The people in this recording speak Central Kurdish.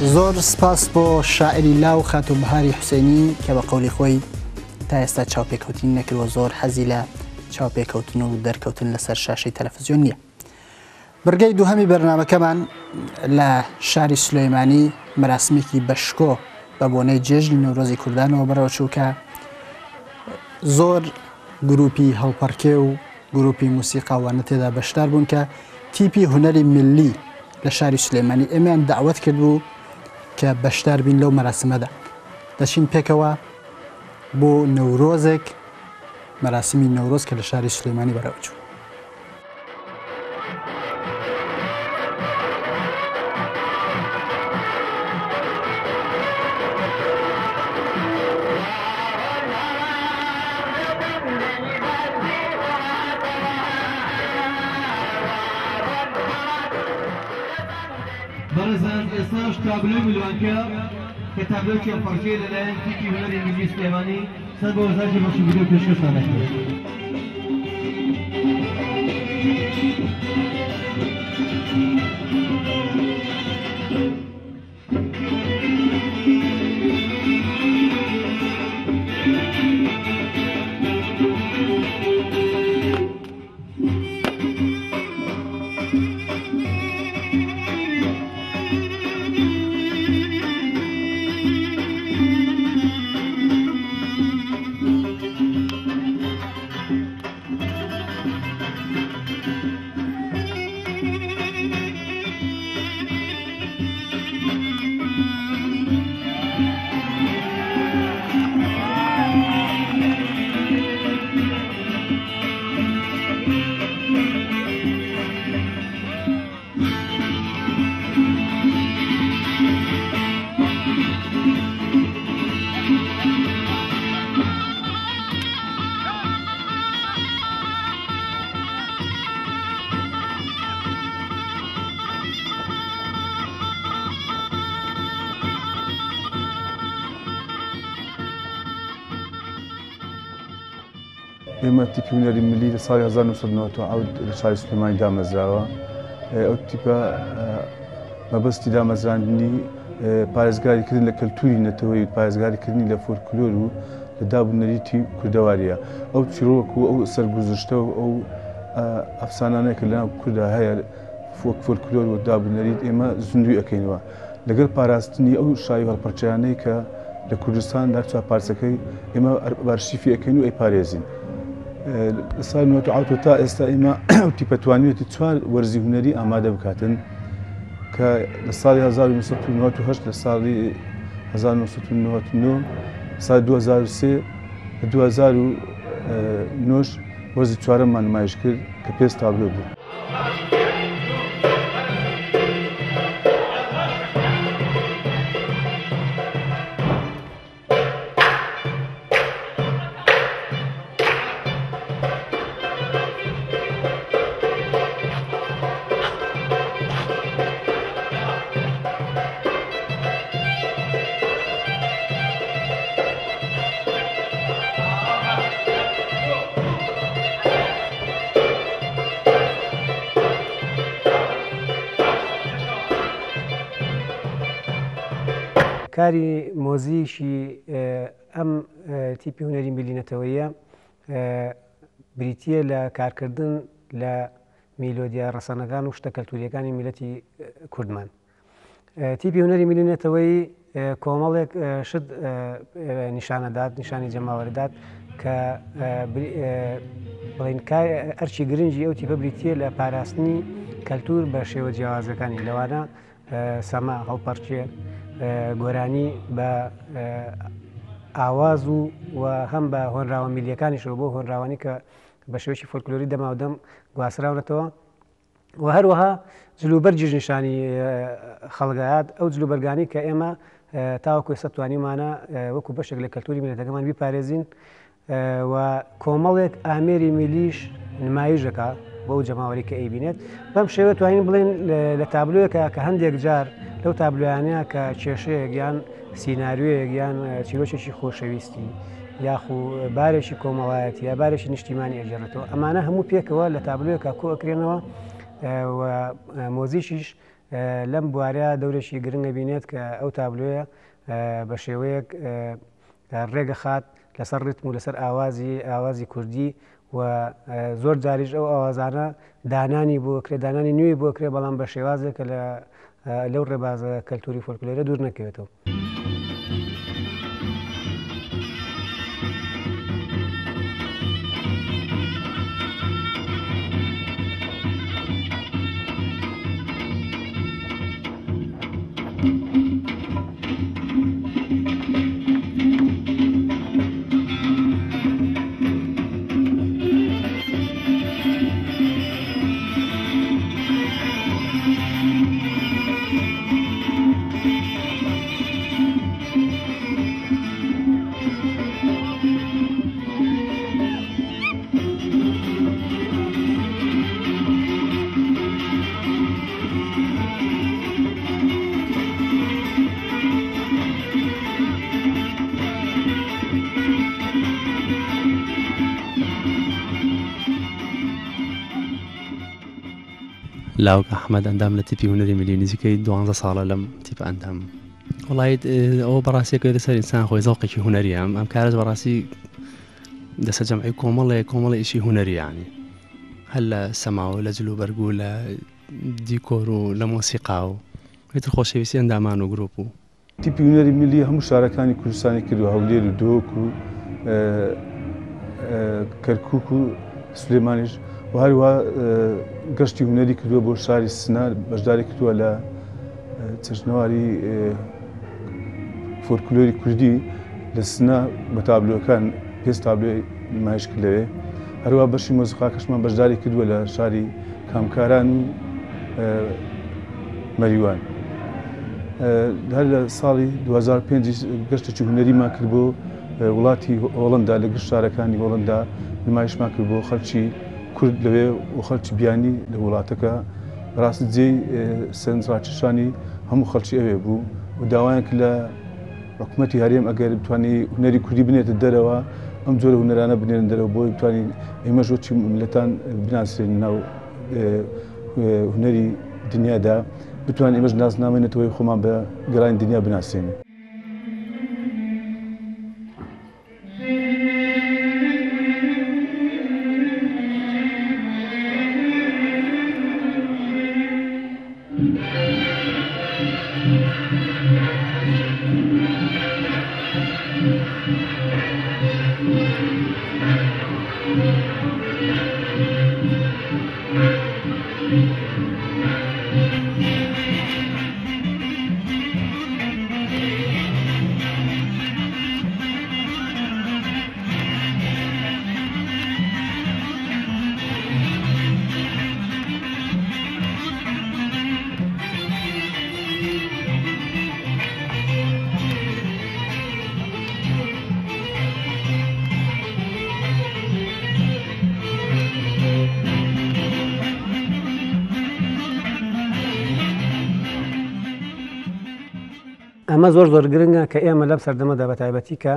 زۆر سپاس بۆ شاعری لاو خات و بەهاری حوسێنی کە بە قولی خۆی تا ئێستا چاوپێکەوتین نەکردوە زۆر حەزی لە چاوپێکەوتن و دەرکەوتن لەسەر شاشەی تەلەفزیۆن نییە. بەرگەی دووهەمی بەرنمەکەمان لە شاری سلۆیمانی مەراسمێکی بەشکۆ بە بۆنەی جێژنی نەورۆزی کوردانەوە بەرەوە چووکە زۆر گروپی هەڵپەرکێ و گروپی موسیقاوانە تێدا بەشدار بوون کە تیپی هوەری ملی لە شاری سلێمانی ئێمیان داوت کرد بوو کە بەشدار بین لەو مەراسمەدا. دەچین پێکەوە بۆ نەورۆزێک مەراسمی نەورۆز کە لە شاری سلێمانی بەرەوچوو. اسف تابلو میلوانکە کە تابلۆکی ئەم فەرشێ لەلایەن تیکی هونەری میلی سلێمانی سەر ویدیو وەزاجی بەشی بیدۆ ئێمە تیپیونەری ملی لە ساڵی 1990 لە شاری سلمانی دامەزراوە. ئەو تیپە مەبەستی دامەزراندنی پارێزگاریکردن لە کەلتوری نەتەوەی پارێزگاریکردنی لە فۆرکلۆر و لە دابوونەریتی کوردەواریە. ئەو چیرۆکو ئەو سەرگوزشتە و ئەو ئەفسانانەیە کە لە کووردا هەیە فۆک فۆرکلۆر و دابوونەریت ئێمە زیندوی ئەەکەینەوە. لەگەر پاراستنی ئەو شاوی هەڵپەرچیانەی کە لە کوردستان داچوا پارچەکەی ئێمە بارشیفی ئەەکەین و ئەی پارێزین. سال 1970 تا ئێستا ئێمە تیپەتوانێتی چوار وەرزی هوەری ئامادە بکاتن کە لە ساڵی 1990 لە ساڵی 1990 سال 2003 2009 وەرزی چوارەمان نمایش کرد کە پێست تابلو بوو. کاری مۆزیشی ئەم تیپی هوەری میلینەتەوەیە بریتە لە کارکردن لە میلۆدیا ڕسەنەکان و شتە کەلتوریەکانی میلەتی کوردمان. تیپی هوەری میلینێتەوەی کۆمەڵێک شت نیشانەدات نیشانی جەماوەدات کە بڵین ئەرچی گرنگی ئەو تیپە بریتە لە پاراستنی کەلتور بە شێوە جیاوازەکانی لەوانە سەما هەڵپەرچێ گۆرانی بە ئاواز و هەم بە هۆنراوە میلیەکانیشەوە بۆ هۆنراوانی کە بە شێوشی فۆلکلۆری دەماودەم گواسراونەتەوە و هەروەها جلوبەر جژنیشانی خەڵگات ئەو جلوبەرگانی کە ئێمە تاوەکوی سەتوانیمانە وەکو بەشێک لە کەلتوری میلەتەکەمان بیپارێزین و کۆمەڵێک ئامێری میلیش نمایشەکە. بەو جەماوەری کە ئەیبینێت. بەم شێوە توانین بڵێن لە تابلوەکە کە هەندێک جار لەو تابلویانەیە کە کێشەیە گیان سینناروەیە گیان چیرۆکێکی خۆشەویستی یاخو بارێکی کۆمەڵایەت یا بارێکی نیشتیمانی ئەجێڕێتەوە ئەمانە هەموو پێکەوە لە تابلوەکە کۆ ئەکرێنەوە مۆزیشیش لەم بوارە دەورێکی گرنگە بینێت کە ئەو تابلوەیە بە شێوەیەک ڕێگە خات لەسەر ڕتم و لەسەر ئاوازی ئاوازی کوردی و زۆر جاریش ئەو ئاوازانە دانانی بۆ کرێ دانانی نوێی بۆ کرێ بەڵام بە شێوازێک کە لە لەو ڕێبازە کەلتوری فۆلکلۆرە دوور نەکەوێتەوە. لاوک ئەحمەد ئەندام لە تیپی هوەری میلی نزیکەی دوانزە ساڵە لەم تیپ ئەندام. وڵیت ئەوە بەڕاستیەکە لەسەر ئینسان خۆی زەڵقێکی هوەری ئەم ئەم کارز بەڕاستی دەسە جەمعی کۆمەڵێ کۆمەڵی ئیشی هوەریانی هەل لە سەماوە لە جلو بەرگو لە دیکۆر و لە مۆسیقا و هێتر خۆشەویستی ئەندامان و گرۆپ و. تیپی هوەری میلی هەموو شارەکانی کوردستانی کردو هەولێر و دۆک و کەرکک و سلێمانیش و هەروە گەشتی هوەری کردووە بۆ شاری سنار بەشداری کردووە لە چژنەواری فۆرکلۆری کوردی لە سنا بە تابلوەکان پێست تابلێ نمایش کردلەوێ هەروە بەشی مۆزیقا کەشمان بەشداری کردووە لە شاری کامکاران و مەریوان. هەر لە ساڵی 2005 گەشتێکی هوەریمان کرد بۆ وڵاتی هۆڵندا لە گشت شارەکانی هۆڵندا نمایشمان کرد بۆ خەلکی کورد لەوێ خەلکی بیانی لە وڵاتەکە ڕاست جێی سنجڕاکیشانی هەموو خەلکی ئەوێ بوو و داوایان لە حکوومەتتی هەرێم ئەگەر بتوانانی هوەری کوردی بنێتە دەرەوە ئەم جۆرە هوەرانە بنێن دەرەوە بۆی بتوانین ئێمە ژۆچی ملەتان بناسرێن ناو هوەری دنیادا بتوان ئێمەش ناسنامێنێتەوەی خۆمان بە گەڕانی دنیا بناسیێنێ ئەمە زۆر زۆر گرنگە کە ئێمە لەم سەردەمەدا بە تایبەتی کە